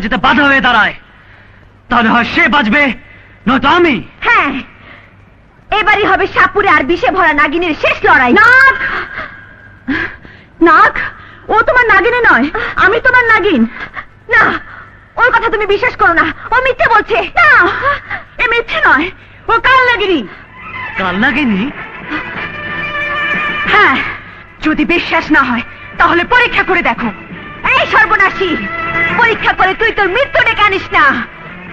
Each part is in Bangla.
যেতে বাধা হয়ে দাঁড়ায়। তাহলে হয় সে বাঁচবে নয়তো আমি। হ্যাঁ এবারই হবে সাপুরে আর বিষে ভরা নাগিনীর শেষ লড়াই। নাগ! নাগ! ও তোমার নাগিনে নয় আমি তোমার নাগিন। না ওর কথা তুমি বিশ্বাস করো না ও মিথ্যে বলছে। না এ মিথ্যে নয় ও কাল নাগিনী। কাল লাগেনি হ্যাঁ যদি বিশ্বাস না হয় তাহলে পরীক্ষা করে দেখো। এই সর্বনাশী! পরীক্ষা করে তুই তোর মৃত্যু ডেকে আনিস না।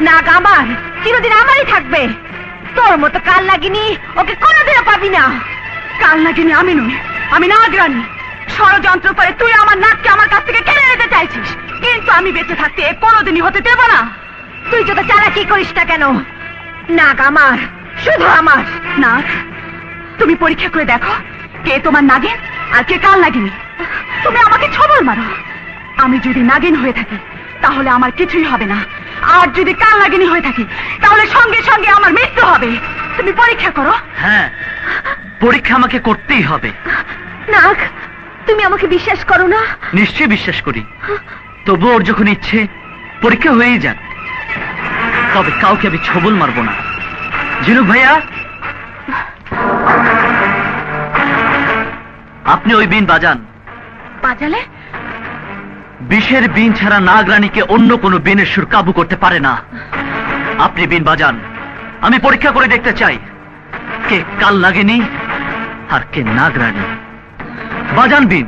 নাগ আমার, চিরদিন আমারই থাকবে। তোর মতো কাল লাগিনি ওকে কোনোদিনও পাবি না। কাল লাগিনি আমি নই, আমি নাগ রানী ষড়যন্ত্র করে তুই আমার নাককে আমার কাছ থেকে কেড়ে নিতে চাইছিস। কিন্তু আমি বেঁচে থাকতে কোনোদিনই হতে দেব না। তুই যত চালাকি করিস না কেন? নাগ আমার, শুধু আমার। নাগ তুমি পরীক্ষা করে দেখো কে তোমার নাগিন আর কে কাল নাগিনী তুমি আমাকে ছবল মারো। আমি যদি নাগিন হয়ে থাকি তাহলে আমার কিছুই হবে না। আর যদি কাল নাগিনী হয়ে থাকি তাহলে সঙ্গে সঙ্গে আমার মৃত্যু হবে। তুমি পরীক্ষা করো। হ্যাঁ পরীক্ষা আমাকে করতেই হবে। নাগ তুমি আমাকে বিশ্বাস করো না? নিশ্চয়ই বিশ্বাস করি। তবু ওর যখন ইচ্ছে পরীক্ষা হয়েই যাক। তবে কাউকে আমি ছবল মারবো না। ঝিনুক ভাইয়া আপনি ওই বিন বাজান। বাজালে? বিষের বিন ছাড়া নাগরানীকে অন্য কোনো বিনের সুর কাবু করতে পারে না। আপনি বিন বাজান, আমি পরীক্ষা করে দেখতে চাই কে কাল লাগেনি আর কে নাগরানী। বাজান বিন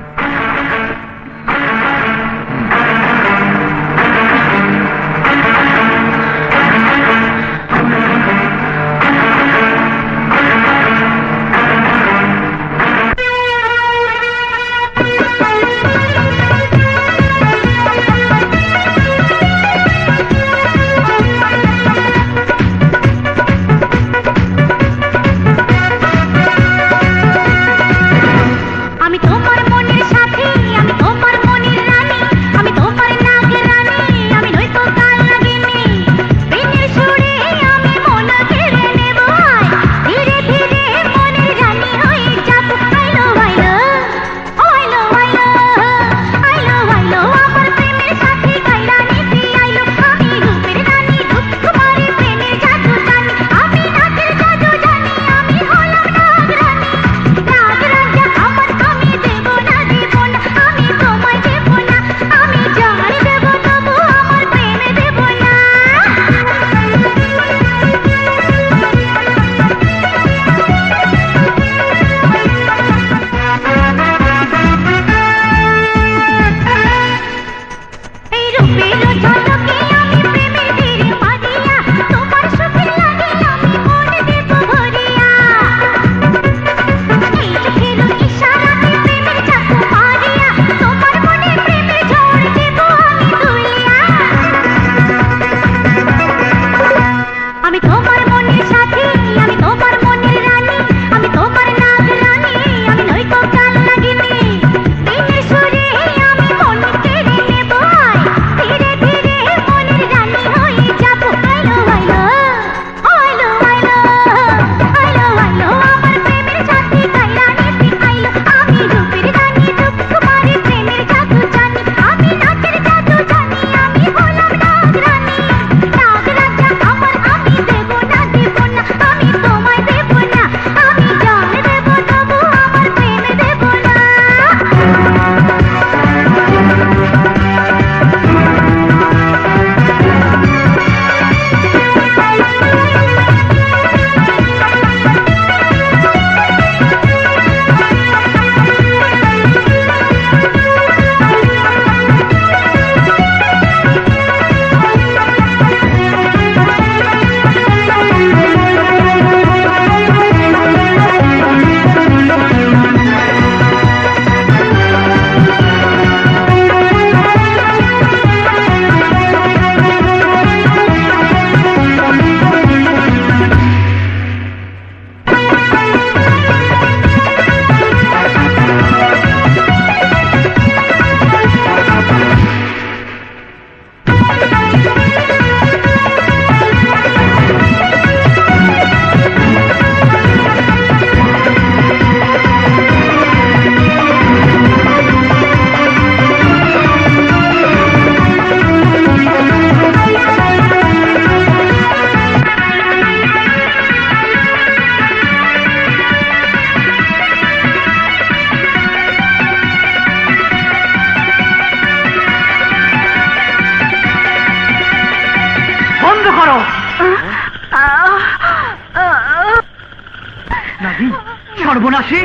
সর্বনাশী?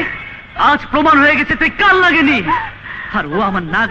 আজ প্রমাণ হয়ে গেছে তুই কাল লাগেনি আর ও আমার নাগ